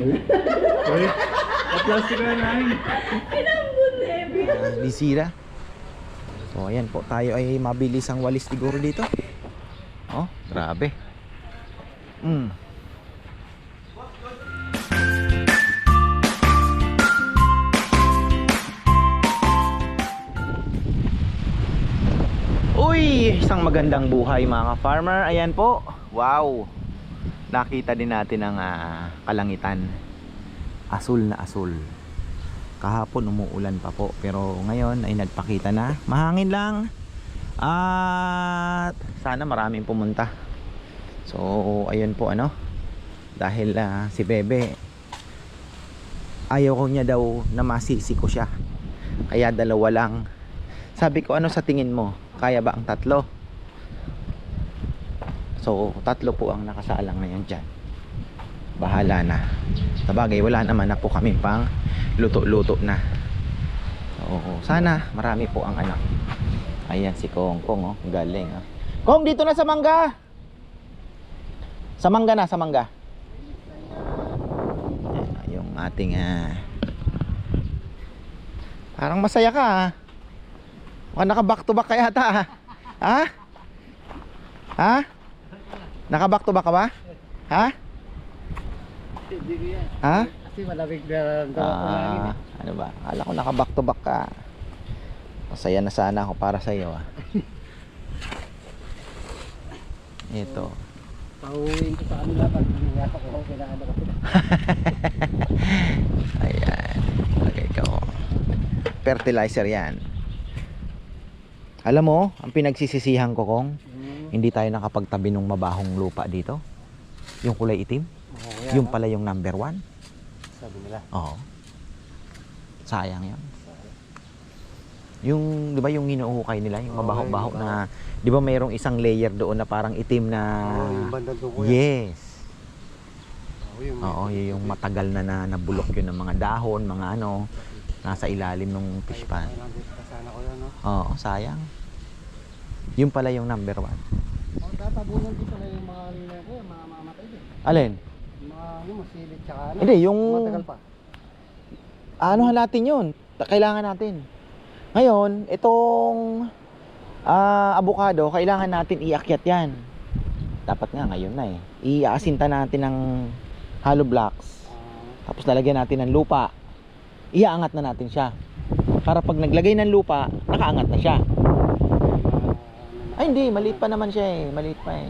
Uy, plastic na namin. Ah, bisira. So ayan po, tayo ay mabilis ang walis siguro dito. Oh, grabe. Mm. Uy, isang magandang buhay mga farmer. Ayan po. Wow. Nakita din natin ang ah, kalangitan. Asul na asul. Kahapon umuulan pa po pero ngayon ay nagpakita na. Mahangin lang. At sana maraming pumunta. So ayun po ano. Dahil ah, si Bebe ayaw ko niya daw na masisi ko siya. Kaya dalawa lang. Sabi ko ano sa tingin mo? Kaya ba ang tatlo? So tatlo po ang nakasalang ngayon dyan. Bahala na. Sabagay wala naman na po kami pang luto-luto na. Oo, sana marami po ang anak. Ayan si Kong Kong oh, galing ah. Kong dito na sa mangga. Sa mangga na, sa mangga. Ayan, yung ating ah, Parang masaya ka ah. Naka back to back ka yata ah. Ha? Ha? Naka back to back ka ba? Ha? Hindi ko yan. Ha? Kasi malamig na. Ah, ano ba? Akala ko naka back to back ka. Masaya na sana ako para sa iyo ah. Ito. Pauwiin ko sa kanila pag ko ako kailangan ako. Ayan. Lagay ka ko. Fertilizer yan. Alam mo, ang pinagsisisihan ko kong hindi tayo nakapagtabi ng mabahong lupa dito. Yung kulay itim. Yung pala yung number one. Sabi nila. Oo. Sayang yan. Yung, di ba yung hinuhukay nila, yung mabaho-baho na, di ba mayroong isang layer doon na parang itim na, Oo, yung banda doon ko yan. yes. Oo, yung Oo, yun yung matagal na, na nabulok yun ng mga dahon, mga ano, nasa ilalim ng fish pan. Yan? Oo, sayang. Yun pala yung number one. Oh, tatabunan dito na yung mga nila ko, yung mga mamatay din. Alin? Yung mga yung tsaka ano. Hindi, yung, Matagal pa. ano natin yun? Ta- Kailangan natin. Ngayon, itong ah avocado, kailangan natin iakyat yan. Dapat nga ngayon na eh. Iaasinta natin ng hollow blocks. Ah, Tapos lalagyan natin ng lupa. Iaangat na natin siya. Para pag naglagay ng lupa, nakaangat na siya. Ay hindi, maliit pa naman siya eh. Maliit pa eh.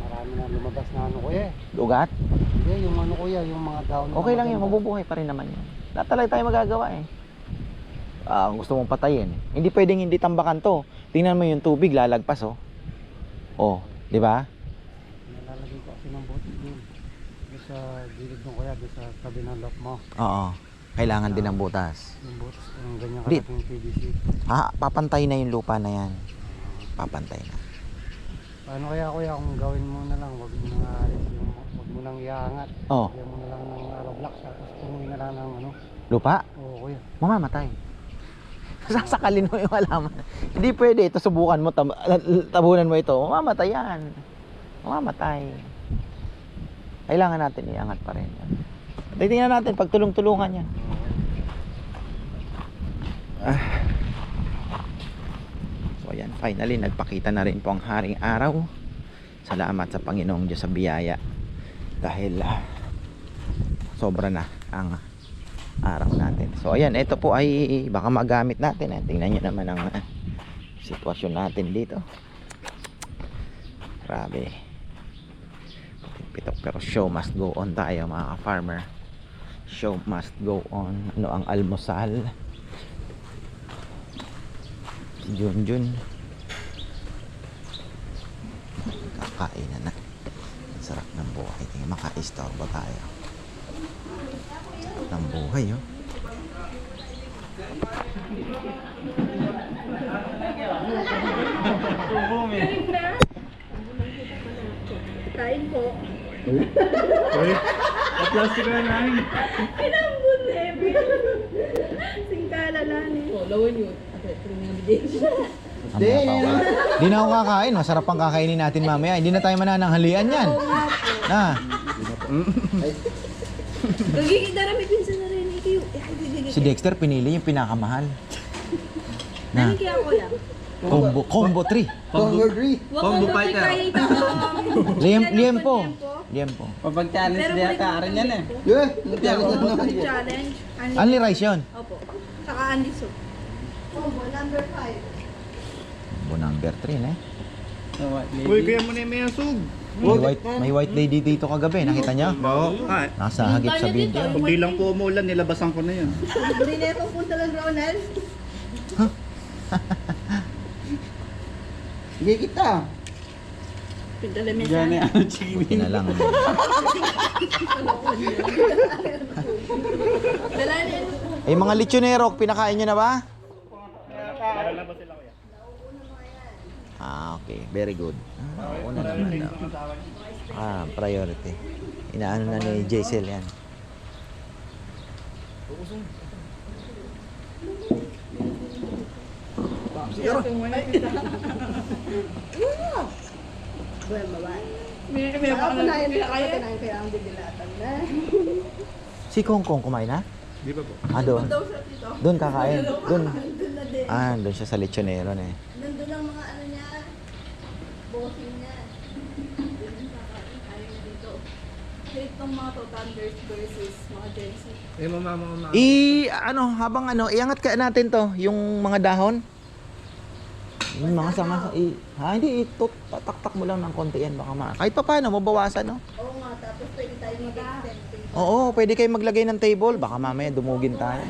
Marami na lumabas na ano kuya eh. Ugat? Hindi, yung ano kuya, yung mga daon. Okay lang yun, mabubuhay pa rin naman yun. Lahat talaga tayo magagawa eh. Ah, gusto mong patayin. Hindi pwedeng hindi tambakan to. Tingnan mo yung tubig, lalagpas oh. Oh, di ba? Nalalagay ko kasi ng bote yun. Doon sa gilid ng kuya, doon sa tabi ng lock mo. Oo. Kailangan din ng butas. Yung butas, yung ganyan Di- kalaking PVC. Ah, papantay na yung lupa na yan. Papantay na. Paano kaya kuya kung gawin mo na lang, wag mo na yung, wag mo nang iangat. Oh, Lagyan mo na lang ng arrow blocks, tapos tumuhin na lang ng ano. lupa? Oo kuya. Mamamatay. Sasakalin mo yung halaman. Hindi pwede. Ito subukan mo, tab- tabunan mo ito. Mamamatay yan. Mamamatay. Kailangan natin iangat pa rin. Titingnan natin pag tulong-tulungan yan. Ah. Ayan, finally nagpakita na rin po ang haring araw. Salamat sa Panginoong Diyos sa biyaya. Dahil ah, sobra na ang araw natin. So ayan, ito po ay baka magamit natin. Eh. Tingnan nyo naman ang ah, sitwasyon natin dito. Grabe. Pitok pero show must go on tayo mga farmer. Show must go on. Ano ang almusal? Junjun. Kakain na na. Ang sarap ng buhay. Tingnan maka-istorbo tayo ng buhay oh. Kain po. Uy, plastic na namin. Pinambun eh. Singkala lang eh. Oh, lawan yun. Ako, Di, di na ako kakain. Masarap ang kakainin natin mamaya. Hindi na tayo manananghalian yan. Na. Gagigit na rami pinsan na rin. Gagigit. Si Dexter pinili yung pinakamahal. Na Ano kaya ko yan? combo combo 3. Combo 3. Combo fighter. Liam liam po. Liam po. Pag-challenge Pero niya ka, arin yan eh. Yeah. Yeah. Challenge. Only rice yun. Opo. Saka Andy soup. Combo number 5. Combo number 3 na eh. Uy, kaya mo na yung mayasog. May white, may white lady dito kagabi, nakita niyo? Oo. Ah, Nasa hagip sa video. kung di lang po umulan, nilabasan ko na yun. Hindi na itong punta lang Ronald. Hindi kita. Pintala mo Yan eh, siya. ano. Buti na lang. Dala niya. Eh mga lechonero, pinakain nyo na ba? Ah, okay. Very good. Ah, una naman daw. Ah, priority. Inaano na ni Jaisel yan. May may ako na yun. Kaya na kaya ang na. Si Kong Kong kumain na? Di ba po? Ah, doon. Doon kakain. Doon. Ah, doon siya sa lechonero na eh. Nandun ang mga. Bossing niya. Yun na dito. Hate ng mga to Thunders versus mga Gen Z. Eh, mama, mama. I ano, habang ano, iangat ka natin to, yung mga dahon. Yung mga sanga sa i, ha, hindi ito tataktak mo lang ng konti yan baka ma. Kahit pa paano mabawasan, no? Oo nga, tapos pwede tayo mag-extend. Oo, pwede kayo maglagay ng table, baka mamaya dumugin tayo.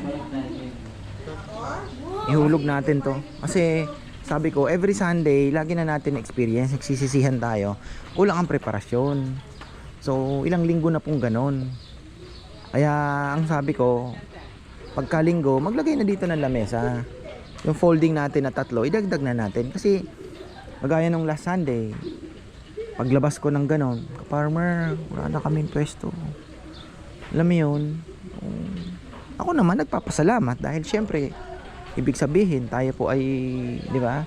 Ihulog natin to. Kasi sabi ko, every Sunday, lagi na natin experience, nagsisisihan tayo. Kulang ang preparasyon. So, ilang linggo na pong ganon. Kaya, ang sabi ko, pagkalinggo, maglagay na dito ng lamesa. Yung folding natin na tatlo, idagdag na natin. Kasi, magaya nung last Sunday, paglabas ko ng ganon, farmer, wala na kaming pwesto. Alam mo yun, um, ako naman nagpapasalamat dahil syempre, ibig sabihin, tayo po ay, di ba,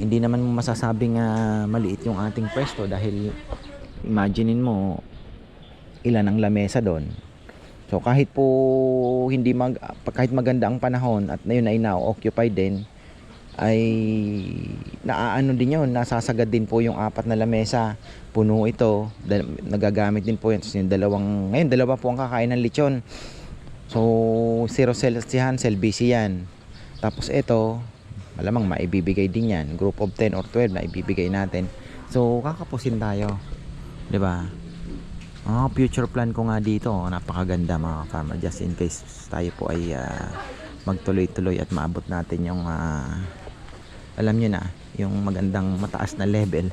hindi naman mo masasabing ah, maliit yung ating pwesto dahil imaginein mo ilan ang lamesa doon. So kahit po hindi mag kahit maganda ang panahon at na yun ay na-occupy din ay naaano din yun, nasasagad din po yung apat na lamesa. Puno ito, nagagamit din po yun. Tapos yung dalawang, ngayon dalawa po ang kakain ng lechon. So, zero cell si Hansel, busy yan. Tapos ito, malamang maibibigay din yan. Group of 10 or 12 na ibibigay natin. So, kakapusin tayo. ba? Ah, future plan ko nga dito, napakaganda mga farmer just in case tayo po ay ah, magtuloy-tuloy at maabot natin yung ah, alam nyo na, yung magandang mataas na level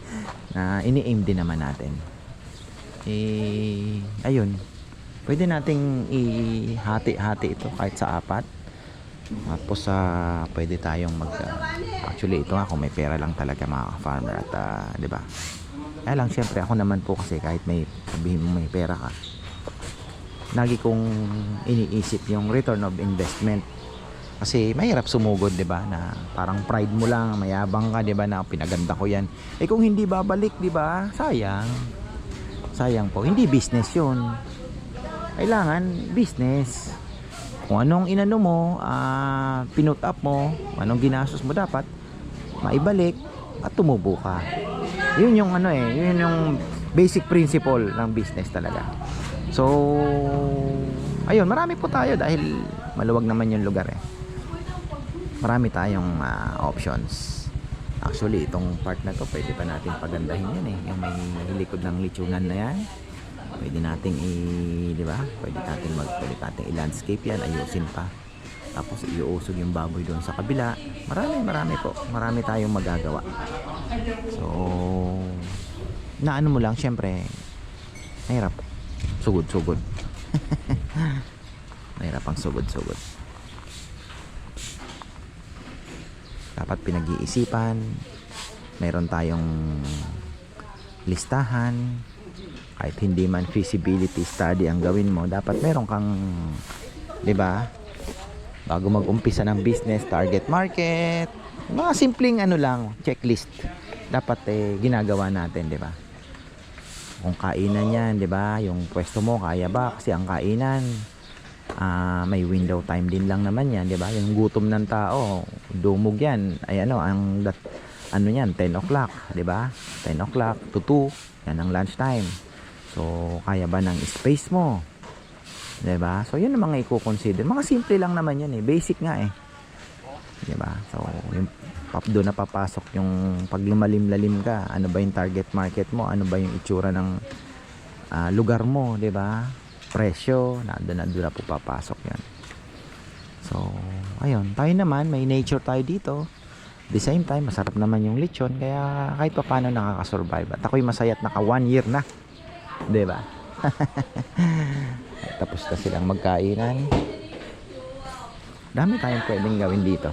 na ini-aim din naman natin. Eh, ayun. Pwede nating ihati-hati ito kahit sa apat. Tapos sa pwede tayong mag ah, actually ito nga kung may pera lang talaga mga farmer at ah, 'di ba? Kaya lang syempre ako naman po kasi kahit may sabihin mo may pera ka. Lagi kong iniisip yung return of investment. Kasi mahirap sumugod, 'di ba? Na parang pride mo lang, mayabang ka, 'di ba? Na pinaganda ko 'yan. Eh kung hindi babalik, 'di ba? Sayang. Sayang po. Hindi business 'yun. Kailangan business. Kung anong inano mo, ah, pinut up mo, anong ginastos mo dapat maibalik at tumubo ka. Yun yung ano eh, yun yung basic principle ng business talaga. So, ayun, marami po tayo dahil maluwag naman yung lugar eh. Marami tayong ah, options. Actually, itong part na to, pwede pa natin pagandahin yan eh. Yung may likod ng litsunan na yan. Pwede nating i, di ba? Pwede nating mag, pwede nating i-landscape yan, ayusin pa. Tapos iuusog yung baboy doon sa kabila. Marami, marami po. Marami tayong magagawa. So, naano mo lang, syempre, mahirap. Sugod-sugod. mahirap ang sugod-sugod. Dapat pinag-iisipan. Meron tayong listahan. Kahit hindi man feasibility study ang gawin mo, dapat meron kang, di ba? Bago mag-umpisa ng business, target market, mga simpleng ano lang, checklist. Dapat eh, ginagawa natin, di ba? Kung kainan yan, di ba? Yung pwesto mo, kaya ba? Kasi ang kainan, ah, may window time din lang naman yan, di ba? Yung gutom ng tao, dumog yan. Ay ano, ang dat, ano yan, 10 o'clock, di ba? 10 o'clock to 2, yan ang lunch time. So, kaya ba ng space mo? 'Di ba? So, yun ang mga i-consider. Mga simple lang naman yan eh. Basic nga eh. 'Di ba? So, yung pap doon na papasok yung pag lumalim-lalim ka, ano ba yung target market mo? Ano ba yung itsura ng ah, lugar mo, 'di ba? Presyo, nandoon na doon na po papasok 'yan. So, ayun, tayo naman may nature tayo dito. The same time, masarap naman yung lechon kaya kahit pa paano nakaka-survive. At ako'y masaya at naka one year na. 'Di ba? Tapos na silang magkainan. Dami tayong pwedeng gawin dito.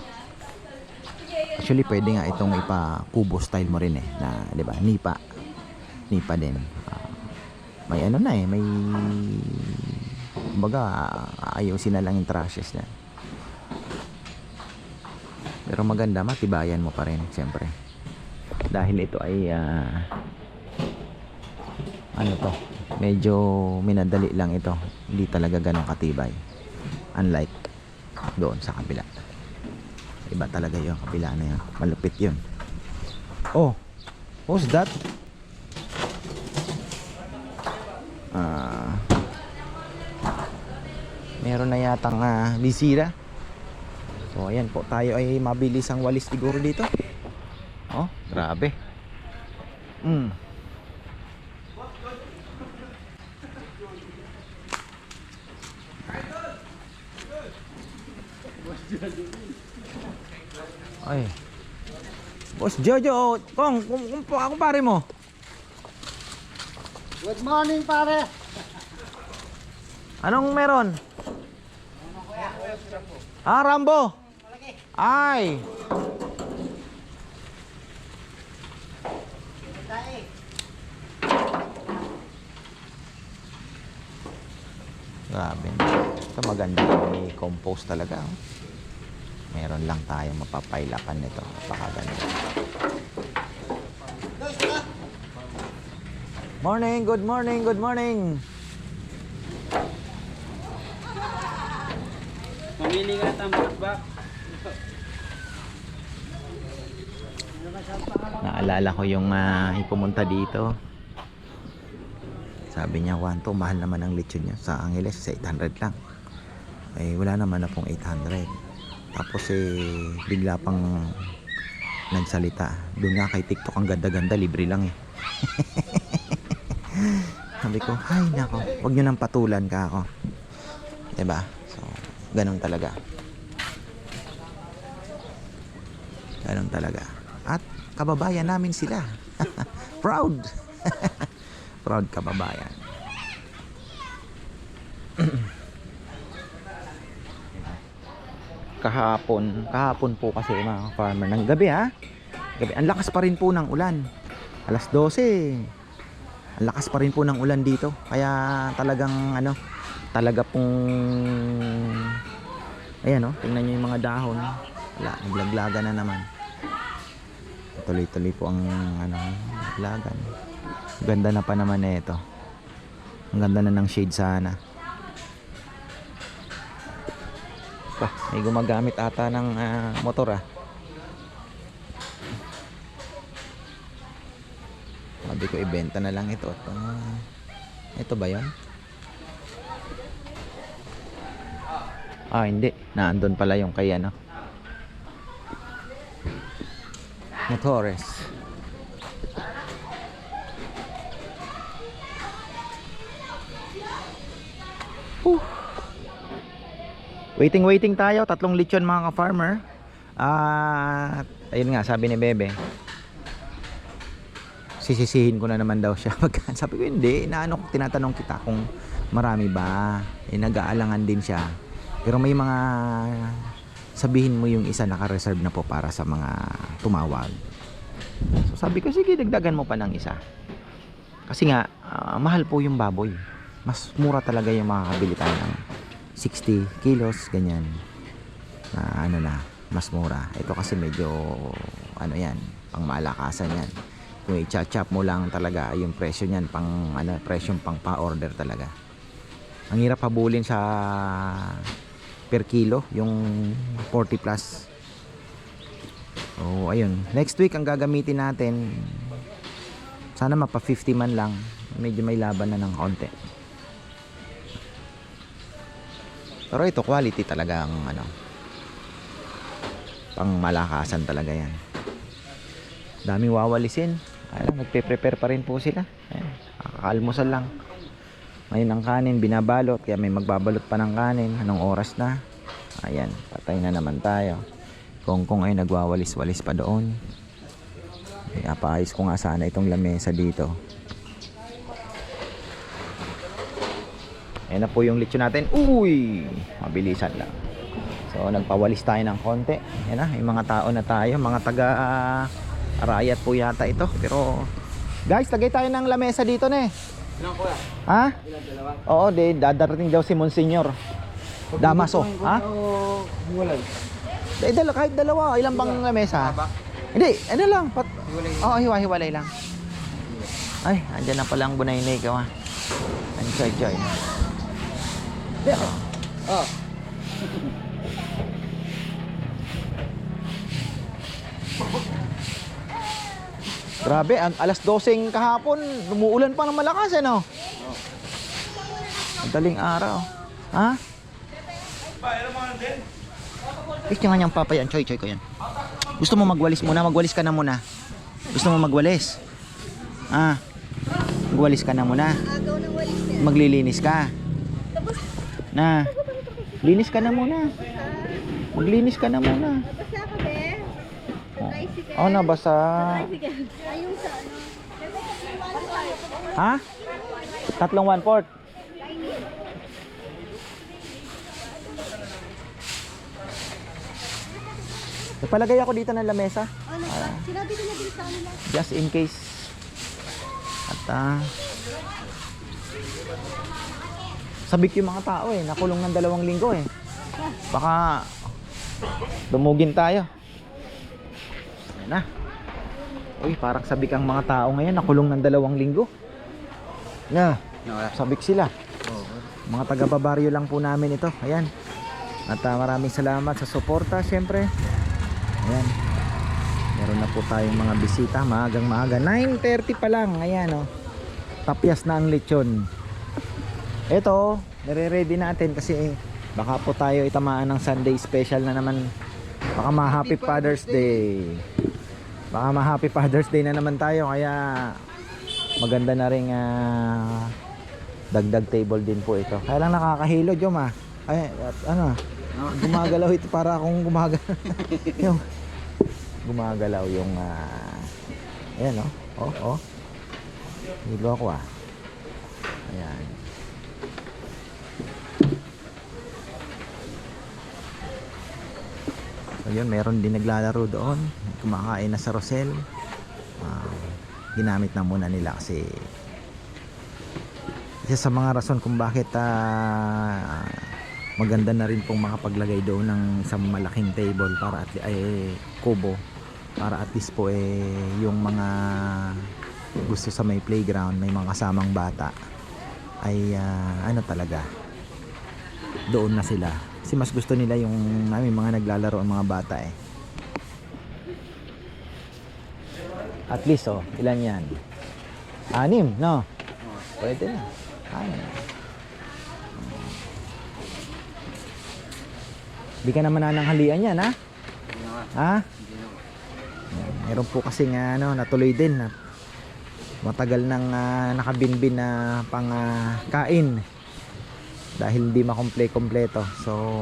Actually, pwede nga itong ipa kubo style mo rin eh. Na, di ba? Nipa. Nipa din. Ah, may ano na eh. May... Kumbaga, ayusin na lang yung trashes na. Pero maganda, matibayan mo pa rin, siyempre. Dahil ito ay... ah, ano to? Medyo minadali lang ito. Hindi talaga ganong katibay. Unlike doon sa kabila. Iba talaga yung kabila na yun. Malupit yun. Oh, what's that? Ah, meron na yatang ah, bisira. So, ayan po. Tayo ay mabilis ang walis siguro dito. Oh, grabe. Mm. Ay. Boss Jojo, kong, kung, kung, kung ako pare mo. Good morning pare! Anong meron? Ah, Rambo. Ay. Grabe. Ito maganda may compost talaga. oh. Meron lang tayo mapapailapan nito. Napakaganda. Morning, good morning, good morning. Mamili ka ng ba? Naalala ko yung uh, pumunta dito. Sabi niya, Wanto, mahal naman ang lechon niya. Sa Angeles, sa 800 lang. Eh, wala naman na pong 800. Tapos eh, bigla pang nagsalita. Doon nga kay TikTok, ang ganda-ganda, libre lang eh. Sabi ko, hay nako, wag nyo nang patulan ka ako. ba? So, ganun talaga. Ganun talaga. At kababayan namin sila. Proud. Proud kababayan. kahapon, kahapon po kasi mga farmer ng gabi ha. Gabi, ang lakas pa rin po ng ulan. Alas 12. Lakas pa rin po ng ulan dito. Kaya talagang ano, talaga pong ayan oh, tingnan niyo yung mga dahon. Wala, naglaglaga na naman. Tuloy-tuloy po ang ano, laglagan. Ganda na pa naman na ito. Ang ganda na ng shade sana. Pa, may gumagamit ata ng ah, motor ah. Sabi ko ibenta na lang ito. Ito, ito ba 'yon? Ah, hindi. Naandun pala yung kay ano. Motores. Whew. Waiting waiting tayo, tatlong lechon mga ka-farmer. Ah, ayun nga sabi ni Bebe. Sisisihin ko na naman daw siya. Pagka sabi ko hindi, inaano tinatanong kita kung marami ba. Eh, nag-aalangan din siya. Pero may mga sabihin mo yung isa naka-reserve na po para sa mga tumawag. So sabi ko sige, dagdagan mo pa ng isa. Kasi nga ah, mahal po yung baboy. Mas mura talaga yung makakabili tayo ng 60 kilos, ganyan. Na ano na, mas mura. Ito kasi medyo, ano yan, pang malakasan yan. Kung i-chop mo lang talaga yung presyo niyan pang ano presyong pang pa-order talaga. Ang hirap habulin sa per kilo yung 40 plus. Oh ayun. Next week ang gagamitin natin sana mapa 50 man lang. Medyo may laban na ng konti. Pero ito quality talaga ang ano pang malakasan talaga yan. Daming wawalisin ayun nagpe-prepare pa rin po sila. Ayun kakaalmusal lang. Ngayon ang kanin binabalot kaya may magbabalot pa ng kanin. Anong oras na? Ayan patay na naman tayo. Kung kung ay nagwawalis-walis pa doon. Kaya paayos ko nga sana itong lamesa dito. Ayan na po yung lechon natin. Uy! Mabilisan lang. So nagpawalis tayo ng konti. Ayan na yung mga tao na tayo mga taga ah, Arayat po yata ito pero guys tagay tayo ng lamesa dito na eh Ilang kuya? ha? Ilang dalawa? Oo, di, dadarating daw si Monsignor. Damaso. Ha? Hiwalay. Eh, dala, kahit dalawa. Ilang bang lamesa? Haba? Hindi, ano lang. Pat, Hiwalay. Oo, hiwa-hiwalay lang. Ay, andyan na palang bunay-nay ka wa. Enjoy, joy. Oh. Grabe, ang alas 12 kahapon, lumuulan pa ng malakas eh, no? Madaling araw. Ha? Gusto nga niyang papayan. Choy, choy ko yan. Gusto mo magwalis muna? Magwalis ka na muna. Gusto mo magwalis? Ah, magwalis ka na muna. Maglilinis ka. Na, linis ka na muna. Maglinis ka na muna. Basta ka, be. Sa tricycle. Oh, nabasa. Ha? Tatlong one fourth. Nagpalagay ako dito ng lamesa. Ano pa? Sinabi ko na din sa kanila. Just in case. At ah, sabik yung mga tao eh. Nakulong ng dalawang linggo eh. Baka dumugin tayo. Na. Uy, parang sabik ang mga tao ngayon. Nakulong ng dalawang linggo. Na, sabik sila. Mga taga-babaryo lang po namin ito. Ayan. At ah, maraming salamat sa suporta syempre. Ayan. Meron na po tayong mga bisita maagang maaga. 9.30 pa lang. Ayan oh. Tapyas na ang lechon. Ito, nire-ready natin kasi baka po tayo itamaan ng Sunday special na naman. Baka ma-Happy Father's Day. Baka ma-Happy Father's Day na naman tayo kaya maganda na ring ah, dagdag table din po ito. Kaya lang nakakahilo, Jom ah. Ay, at, ano, gumagalaw ito para akong gumagalaw. yung, gumagalaw yung, ah, ayan oh, oh, oh. Hilo ako ah. Ayan. So meron din naglalaro doon. Kumakain na sa Rosel. Ah, ginamit na muna nila kasi isa sa mga rason kung bakit ah, maganda na rin pong makapaglagay doon ng isang malaking table para at ay kubo para at least po eh yung mga gusto sa may playground may mga kasamang bata ay ah, ano talaga doon na sila kasi mas gusto nila yung may mga naglalaro ang mga bata eh at least oh ilan yan anim no pwede na anim Di ka naman nananghalian yan, ha? Ha? Meron po kasi nga ano, natuloy din na matagal nang ah, nakabinbin na pang ah, kain dahil hindi makomple-kompleto. So,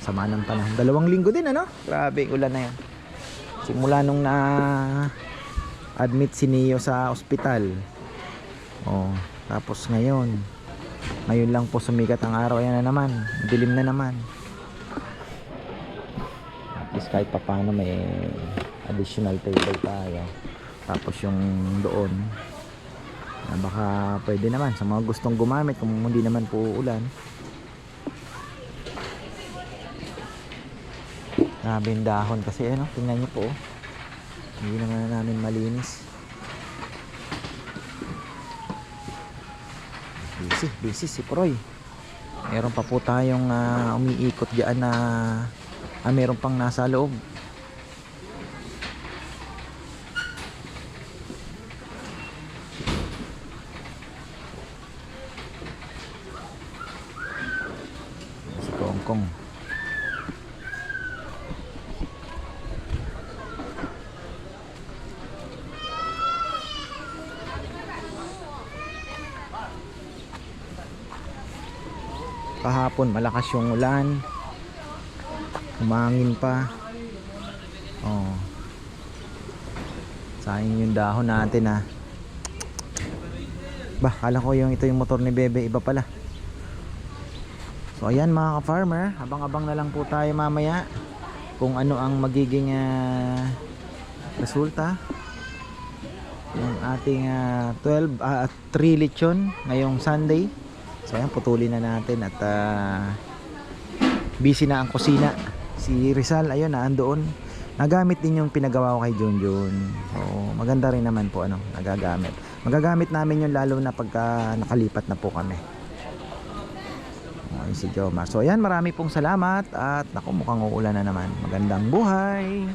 sama ng panahon. Dalawang linggo din, ano? Grabe, ulan na yan. Simula nung na admit si Neo sa ospital. Oh, tapos ngayon, ngayon lang po sumikat ang araw. Ayan na naman. Dilim na naman at least kahit papano may additional table tayo tapos yung doon na baka pwede naman sa mga gustong gumamit kung hindi naman po ulan grabe yung dahon kasi ano tingnan nyo po oh hindi naman na namin malinis. Busy busy si Proy. Meron pa po tayong uh, umiikot dyan na uh, ah, meron pang nasa loob. Si Kongkong. Kahapon malakas yung ulan. Umangin pa. Oh. Sayang yung dahon natin ah. Bah, kala ko yung ito yung motor ni Bebe, iba pala. So ayan mga ka-farmer, abang-abang na lang po tayo mamaya kung ano ang magiging ah, resulta ng ating ah, 12 ah, 3 lechon ngayong Sunday. So ayan, putulin na natin at ah, busy na ang kusina. Si Rizal, ayun na, andoon. Nagamit din yung pinagawa ko kay Junjun. So, maganda rin naman po, ano, nagagamit. Magagamit namin yun lalo na pagka nakalipat na po kami. Ayun si Jomar. So, ayan, marami pong salamat at naku, mukhang uulan na naman. Magandang buhay!